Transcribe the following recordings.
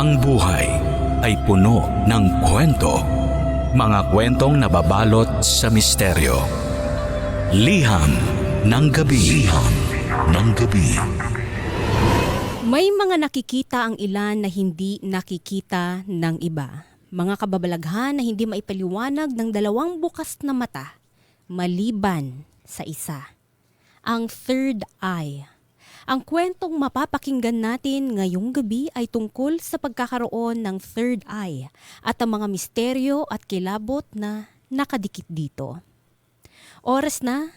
Ang buhay ay puno ng kwento. Mga kwentong nababalot sa misteryo. Liham ng gabi. Liham ng gabi. May mga nakikita ang ilan na hindi nakikita ng iba. Mga kababalaghan na hindi maipaliwanag ng dalawang bukas na mata, maliban sa isa. Ang third eye. Ang kwentong mapapakinggan natin ngayong gabi ay tungkol sa pagkakaroon ng third eye at ang mga misteryo at kilabot na nakadikit dito. Oras na,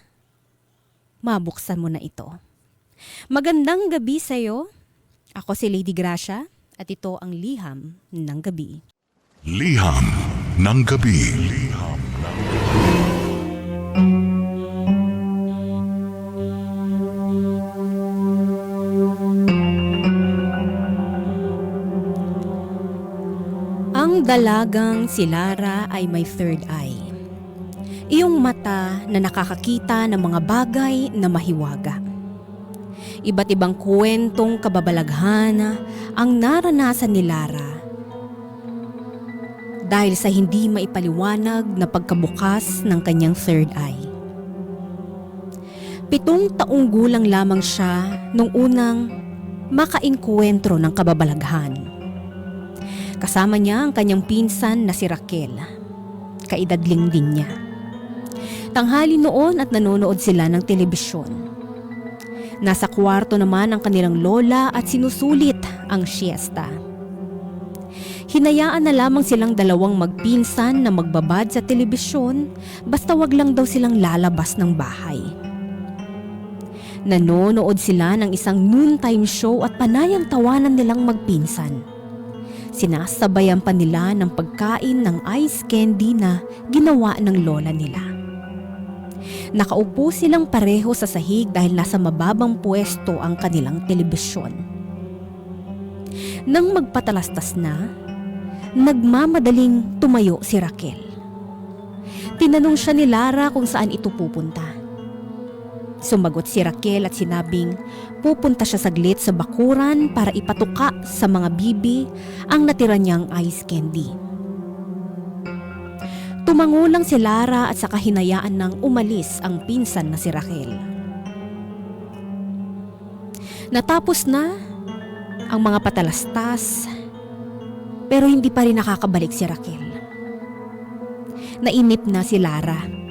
mabuksan mo na ito. Magandang gabi sa'yo. Ako si Lady Gracia at ito ang liham ng gabi. Liham ng gabi. Ang dalagang si Lara ay may third eye. Iyong mata na nakakakita ng mga bagay na mahiwaga. Iba't ibang kwentong kababalaghan ang naranasan ni Lara dahil sa hindi maipaliwanag na pagkabukas ng kanyang third eye. Pitong taong gulang lamang siya nung unang makainkwentro ng kababalaghan. Kasama niya ang kanyang pinsan na si Raquel. Kaidadling din niya. Tanghali noon at nanonood sila ng telebisyon. Nasa kwarto naman ang kanilang lola at sinusulit ang siesta. Hinayaan na lamang silang dalawang magpinsan na magbabad sa telebisyon basta wag lang daw silang lalabas ng bahay. Nanonood sila ng isang noontime show at panayang tawanan nilang magpinsan. Sinasabayan pa nila ng pagkain ng ice candy na ginawa ng lola nila. Nakaupo silang pareho sa sahig dahil nasa mababang pwesto ang kanilang telebisyon. Nang magpatalastas na, nagmamadaling tumayo si Raquel. Tinanong siya ni Lara kung saan ito pupunta. Sumagot si Raquel at sinabing pupunta siya saglit sa bakuran para ipatuka sa mga bibi ang natira niyang ice candy. Tumango lang si Lara at sa kahinayaan ng umalis ang pinsan na si Raquel. Natapos na ang mga patalastas pero hindi pa rin nakakabalik si Raquel. Nainip na si Lara.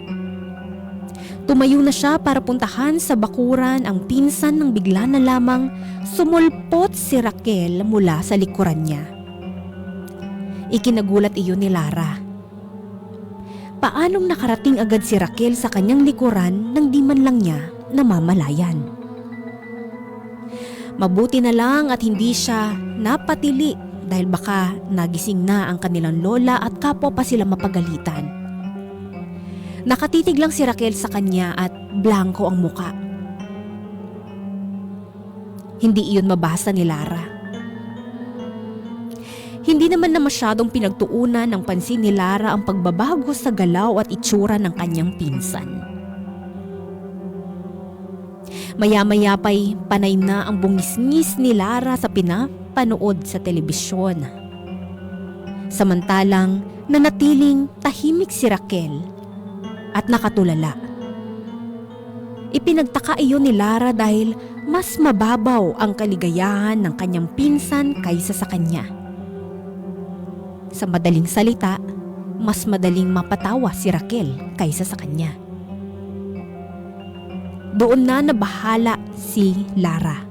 Tumayo na siya para puntahan sa bakuran ang pinsan nang bigla na lamang sumulpot si Raquel mula sa likuran niya. Ikinagulat iyon ni Lara. Paanong nakarating agad si Raquel sa kanyang likuran nang di man lang niya namamalayan? Mabuti na lang at hindi siya napatili dahil baka nagising na ang kanilang lola at kapwa pa sila mapagalitan. Nakatitig lang si Raquel sa kanya at blanco ang muka. Hindi iyon mabasa ni Lara. Hindi naman na masyadong pinagtuunan ng pansin ni Lara ang pagbabago sa galaw at itsura ng kanyang pinsan. Maya-maya pa'y panay na ang bungisngis ni Lara sa pinapanood sa telebisyon. Samantalang nanatiling tahimik si Raquel at nakatulala. Ipinagtaka iyon ni Lara dahil mas mababaw ang kaligayahan ng kanyang pinsan kaysa sa kanya. Sa madaling salita, mas madaling mapatawa si Raquel kaysa sa kanya. Doon na nabahala si Lara.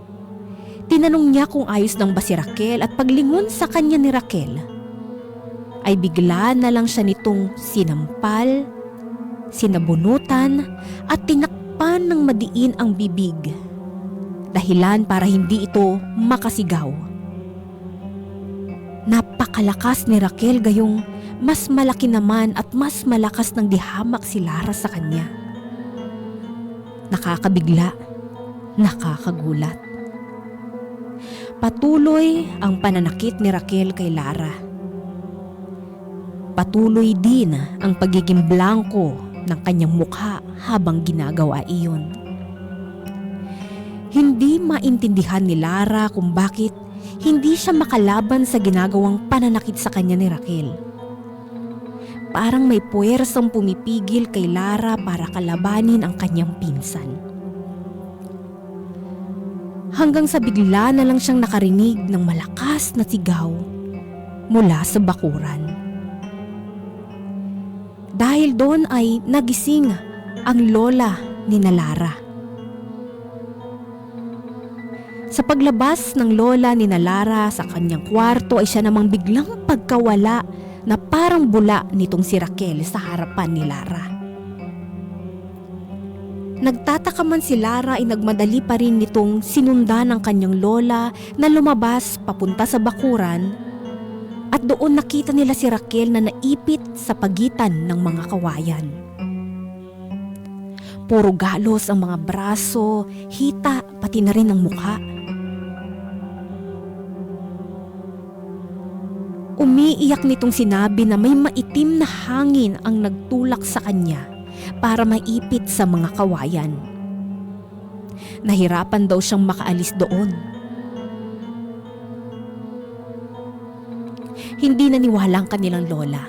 Tinanong niya kung ayos lang ba si Raquel at paglingon sa kanya ni Raquel, ay bigla na lang siya nitong sinampal, sinabunutan at tinakpan ng madiin ang bibig. Dahilan para hindi ito makasigaw. Napakalakas ni Raquel gayong mas malaki naman at mas malakas ng dihamak si Lara sa kanya. Nakakabigla, nakakagulat. Patuloy ang pananakit ni Raquel kay Lara. Patuloy din ang pagiging blanco ng kanyang mukha habang ginagawa iyon. Hindi maintindihan ni Lara kung bakit hindi siya makalaban sa ginagawang pananakit sa kanya ni Raquel. Parang may puwersang pumipigil kay Lara para kalabanin ang kanyang pinsan. Hanggang sa bigla na lang siyang nakarinig ng malakas na sigaw mula sa bakuran. Dahil doon ay nagising ang lola ni Nalara. Sa paglabas ng lola ni Nalara sa kanyang kwarto ay siya namang biglang pagkawala na parang bula nitong si Raquel sa harapan ni Lara. Nagtataka man si Lara ay nagmadali pa rin nitong sinundan ng kanyang lola na lumabas papunta sa bakuran at doon nakita nila si Raquel na naipit sa pagitan ng mga kawayan. Puro galos ang mga braso, hita, pati na rin ang mukha. Umiiyak nitong sinabi na may maitim na hangin ang nagtulak sa kanya para maipit sa mga kawayan. Nahirapan daw siyang makaalis doon. Hindi naniwala ang kanilang lola.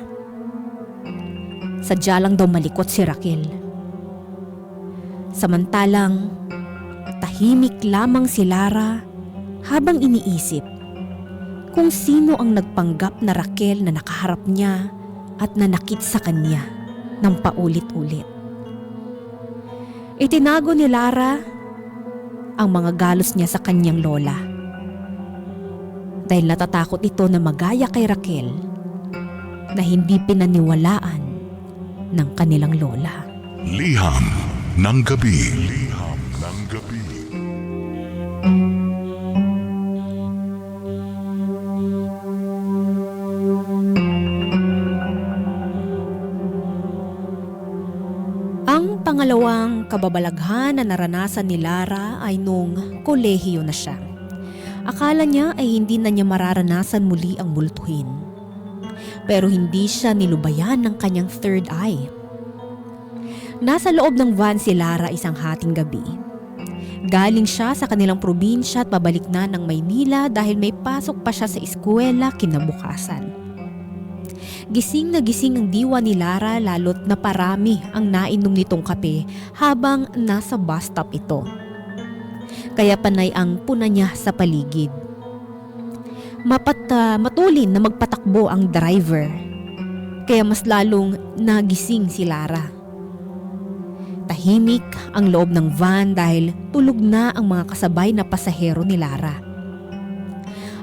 Sadya lang daw malikot si Raquel. Samantalang, tahimik lamang si Lara habang iniisip kung sino ang nagpanggap na Raquel na nakaharap niya at nanakit sa kanya ng paulit-ulit. Itinago ni Lara ang mga galos niya sa kanyang lola. Dahil natatakot ito na magaya kay Raquel na hindi pinaniwalaan ng kanilang lola. Liham ng gabi. Liham ng gabi. Ang pangalawang kababalaghan na naranasan ni Lara ay nung kolehiyo na siya. Akala niya ay hindi na niya mararanasan muli ang multuhin. Pero hindi siya nilubayan ng kanyang third eye. Nasa loob ng van si Lara isang hating gabi. Galing siya sa kanilang probinsya at pabalik na ng Maynila dahil may pasok pa siya sa eskwela kinabukasan. Gising na gising ang diwa ni Lara lalot na parami ang nainom nitong kape habang nasa bus stop ito. Kaya panay ang puna niya sa paligid. Mapat ah, matulin na magpatakbo ang driver. Kaya mas lalong nagising si Lara. Tahimik ang loob ng van dahil tulog na ang mga kasabay na pasahero ni Lara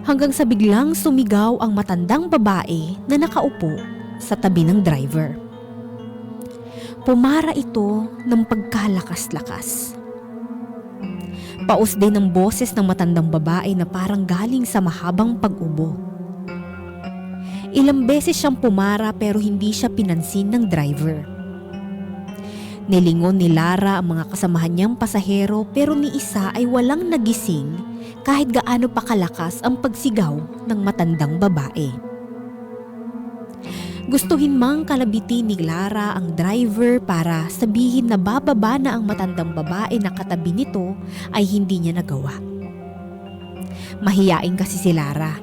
hanggang sa biglang sumigaw ang matandang babae na nakaupo sa tabi ng driver. Pumara ito ng pagkalakas-lakas. Paus din ang boses ng matandang babae na parang galing sa mahabang pag-ubo. Ilang beses siyang pumara pero hindi siya pinansin ng driver. Nilingon ni Lara ang mga kasamahan niyang pasahero pero ni isa ay walang nagising kahit gaano pa kalakas ang pagsigaw ng matandang babae. Gustuhin mang kalabiti ni Lara ang driver para sabihin na bababa na ang matandang babae na katabi nito ay hindi niya nagawa. Mahiyain kasi si Lara.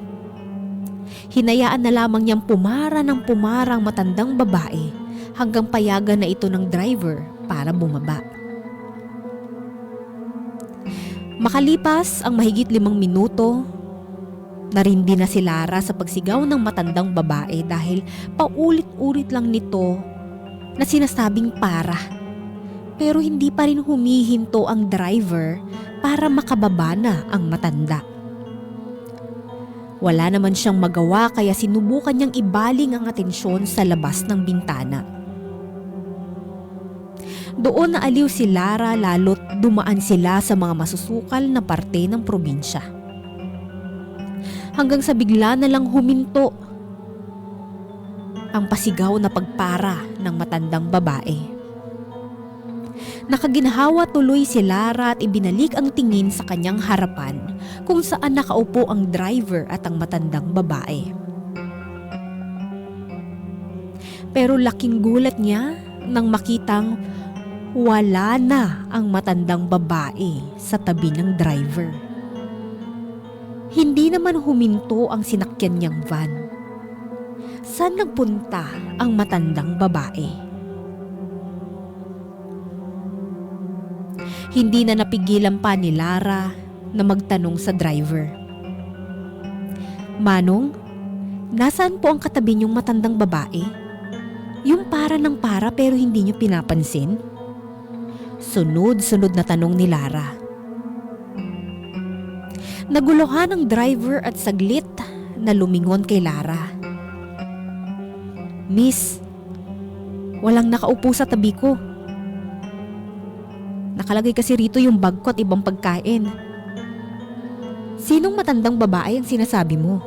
Hinayaan na lamang niyang pumara ng pumara ang matandang babae hanggang payagan na ito ng driver para bumaba. Makalipas ang mahigit limang minuto, narindi na si Lara sa pagsigaw ng matandang babae dahil paulit-ulit lang nito na sinasabing para. Pero hindi pa rin humihinto ang driver para makababa na ang matanda. Wala naman siyang magawa kaya sinubukan niyang ibaling ang atensyon sa labas ng bintana. Doon na aliw si Lara lalo't dumaan sila sa mga masusukal na parte ng probinsya. Hanggang sa bigla na lang huminto ang pasigaw na pagpara ng matandang babae. Nakaginhawa tuloy si Lara at ibinalik ang tingin sa kanyang harapan kung saan nakaupo ang driver at ang matandang babae. Pero laking gulat niya nang makitang wala na ang matandang babae sa tabi ng driver. Hindi naman huminto ang sinakyan niyang van. Saan nagpunta ang matandang babae? Hindi na napigilan pa ni Lara na magtanong sa driver. Manong, nasaan po ang katabi niyong matandang babae? Yung para ng para pero hindi niyo pinapansin? Sunod-sunod na tanong ni Lara. Naguluhan ang driver at saglit na lumingon kay Lara. Miss, walang nakaupo sa tabi ko. Nakalagay kasi rito yung bag ko at ibang pagkain. Sinong matandang babae ang sinasabi mo?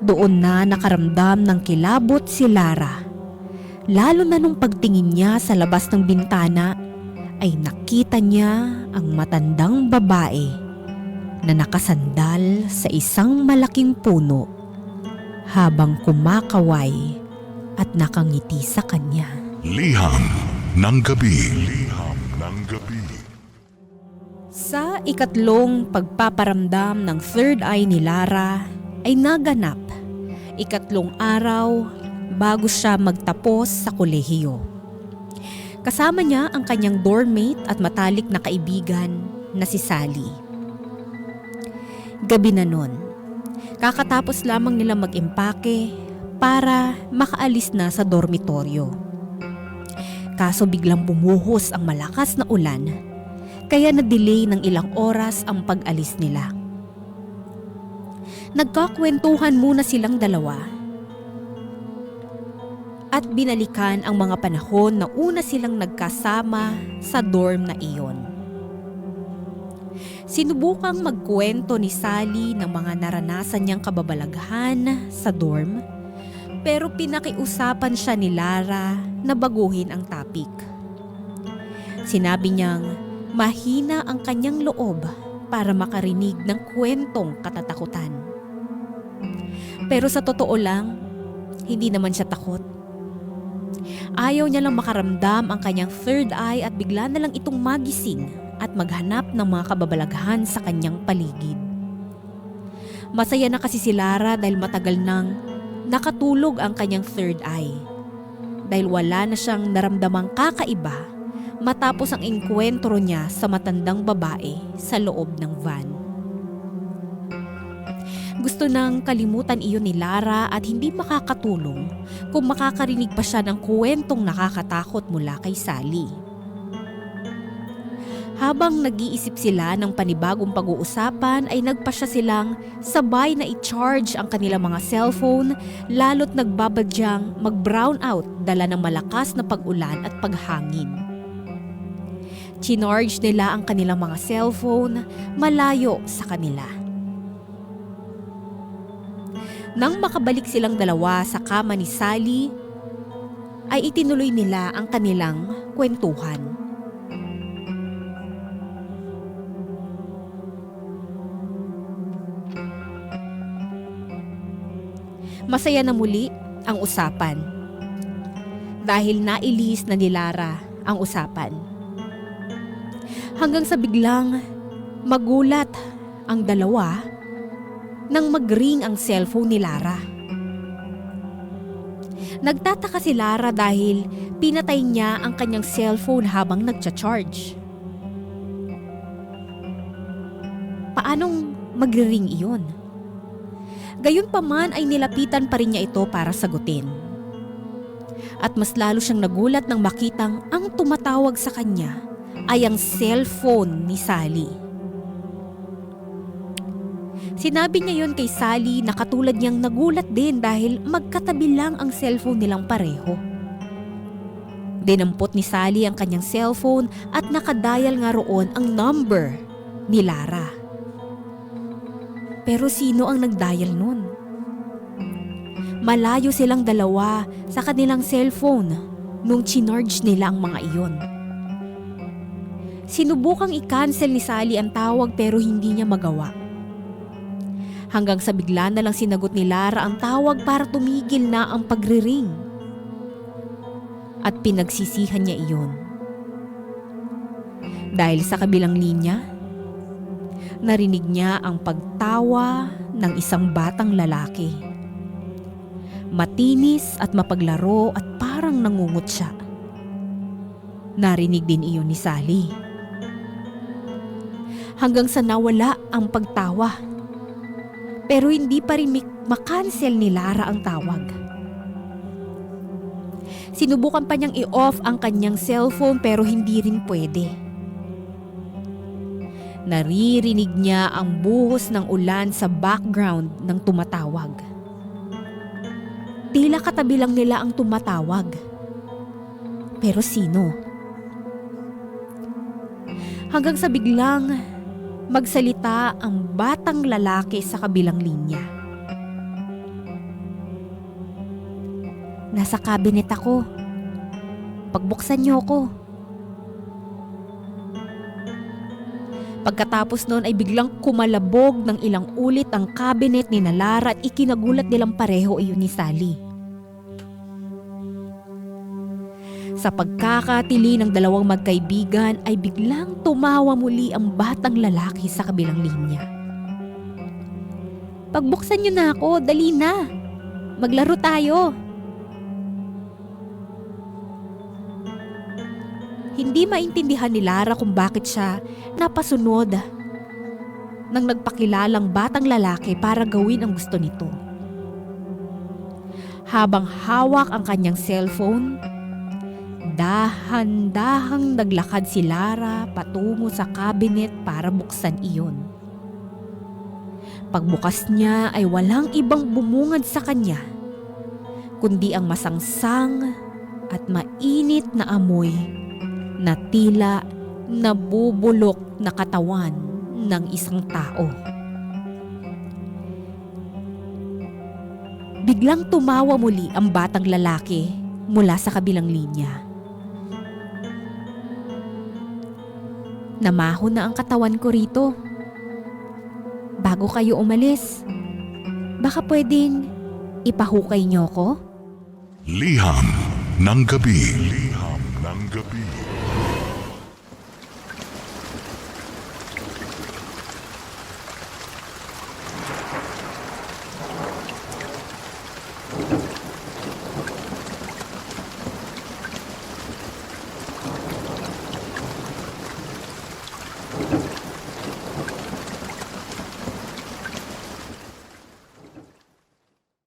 Doon na nakaramdam ng kilabot si Lara. Lalo na nung pagtingin niya sa labas ng bintana ay nakita niya ang matandang babae na nakasandal sa isang malaking puno habang kumakaway at nakangiti sa kanya. Liham ng gabi. Liham ng gabi. Sa ikatlong pagpaparamdam ng third eye ni Lara ay naganap ikatlong araw bago siya magtapos sa kolehiyo. Kasama niya ang kanyang dormmate at matalik na kaibigan na si Sally. Gabi na nun, kakatapos lamang nila mag-impake para makaalis na sa dormitoryo. Kaso biglang bumuhos ang malakas na ulan kaya na-delay ng ilang oras ang pag-alis nila. Nagkakwentuhan muna silang dalawa at binalikan ang mga panahon na una silang nagkasama sa dorm na iyon. Sinubukang magkwento ni Sally ng mga naranasan niyang kababalaghan sa dorm pero pinakiusapan siya ni Lara na baguhin ang topic. Sinabi niyang mahina ang kanyang loob para makarinig ng kwentong katatakutan. Pero sa totoo lang, hindi naman siya takot. Ayaw niya lang makaramdam ang kanyang third eye at bigla na lang itong magising at maghanap ng mga kababalaghan sa kanyang paligid. Masaya na kasi si Lara dahil matagal nang nakatulog ang kanyang third eye. Dahil wala na siyang naramdamang kakaiba matapos ang engkwentro niya sa matandang babae sa loob ng van. Gusto nang kalimutan iyon ni Lara at hindi makakatulong kung makakarinig pa siya ng kwentong nakakatakot mula kay Sally. Habang nag-iisip sila ng panibagong pag-uusapan ay nagpasya silang sabay na i-charge ang kanilang mga cellphone lalo't nagbabadyang mag-brown out dala ng malakas na pag-ulan at paghangin. Chinarge nila ang kanilang mga cellphone malayo sa kanila. Nang makabalik silang dalawa sa kama ni Sally, ay itinuloy nila ang kanilang kwentuhan. Masaya na muli ang usapan. Dahil nailis na ni Lara ang usapan. Hanggang sa biglang magulat ang dalawa nang magring ang cellphone ni Lara. Nagtataka si Lara dahil pinatay niya ang kanyang cellphone habang nagcha-charge. Paanong magre-ring iyon? Gayunpaman ay nilapitan pa rin niya ito para sagutin. At mas lalo siyang nagulat nang makitang ang tumatawag sa kanya ay ang cellphone ni Sally. Sinabi niya yon kay Sally na katulad niyang nagulat din dahil magkatabi lang ang cellphone nilang pareho. Dinampot ni Sally ang kanyang cellphone at nakadial nga roon ang number ni Lara. Pero sino ang nagdial nun? Malayo silang dalawa sa kanilang cellphone nung chinarge nila ang mga iyon. Sinubukang i-cancel ni Sally ang tawag pero hindi niya magawa. Hanggang sa bigla na lang sinagot ni Lara ang tawag para tumigil na ang pagriring. At pinagsisihan niya iyon. Dahil sa kabilang linya, Narinig niya ang pagtawa ng isang batang lalaki. Matinis at mapaglaro at parang nangungut siya. Narinig din iyon ni Sally. Hanggang sa nawala ang pagtawa. Pero hindi pa rin makancel ni Lara ang tawag. Sinubukan pa niyang i-off ang kanyang cellphone pero hindi rin pwede. Naririnig niya ang buhos ng ulan sa background ng tumatawag. Tila katabi lang nila ang tumatawag. Pero sino? Hanggang sa biglang magsalita ang batang lalaki sa kabilang linya. Nasa cabinet ako. Pagbuksan niyo ako. Pagkatapos noon ay biglang kumalabog ng ilang ulit ang cabinet ni Nalara at ikinagulat nilang pareho iyon ni Sally. Sa pagkakatili ng dalawang magkaibigan ay biglang tumawa muli ang batang lalaki sa kabilang linya. Pagbuksan niyo na ako, dali na. Maglaro tayo. Hindi maintindihan ni Lara kung bakit siya napasunod nang nagpakilalang batang lalaki para gawin ang gusto nito. Habang hawak ang kanyang cellphone, dahan-dahang naglakad si Lara patungo sa cabinet para buksan iyon. Pagbukas niya ay walang ibang bumungad sa kanya, kundi ang masangsang at mainit na amoy na tila nabubulok na katawan ng isang tao. Biglang tumawa muli ang batang lalaki mula sa kabilang linya. Namaho na ang katawan ko rito. Bago kayo umalis, baka pwedeng ipahukay niyo ko? Liham ng gabi. Liham ng gabi.